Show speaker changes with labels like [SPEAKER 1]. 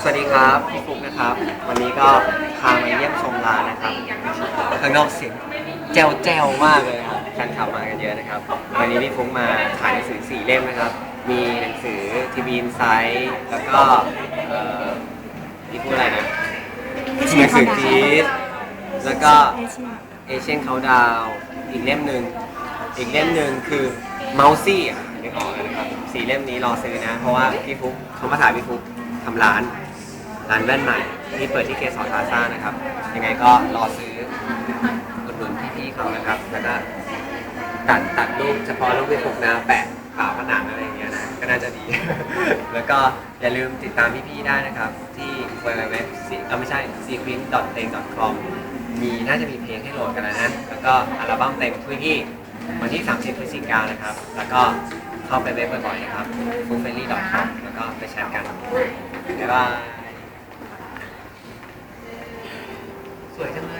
[SPEAKER 1] สวัสดีครับพี่ฟุกนะครับ วันนี้ก็พามาเยี่ยมชมร้านนะครับข้างนอกเสียงแจวแจวมากเลยครับแฟนคลับมากันเยอะนะครับ วันนี้พี่ฟุกมาถ่ายหนังสือสี่เล่มนะครับ มีหนังสือทีวีอินไซต์แล้วก็เอ่อพี่พูดอะไรนะหนังสือจีสแล้วก็เอเชียนเขาดาวอีกเล่มหนึ่งอีกเล่มหนึ่งคือเมาซี่อะนึกออกนะครับสี่เล่มนี้รอซื้อนะ เพราะว่าพี่ฟุกเขามาถ่ายพี่ฟุกทำร้าน ร้านแว่นใหม่ที่เปิดที่เกสรพลาซ่านะครับ ยังไงก็รอซื้ออุดหนุนพี่ๆเขานะครับ แล้วก็ตัดตัดรูปเฉพาะรูปพี่ฟุกนะแปะฝาผนังอะไรอย่างเงี้ยนะก็น่าจะดี แล้วก็อย่าลืมติดตามพี่ๆได้นะครับ ที่ www เออไม่ใช่ sequin.eng.com มีน่าจะมีเพลงให้โหลดกันแล้วนะ แล้วก็อัลบั้มเต็มทุกที่วันที่ 30พฤศจิกายนนะครับ แล้วก็เข้าไปเว็บบ่อยๆนะครับ f o o d f r i e n d l y c o m แล้วก็ไปแชทกันบ๊ายบาย สวยจังเลย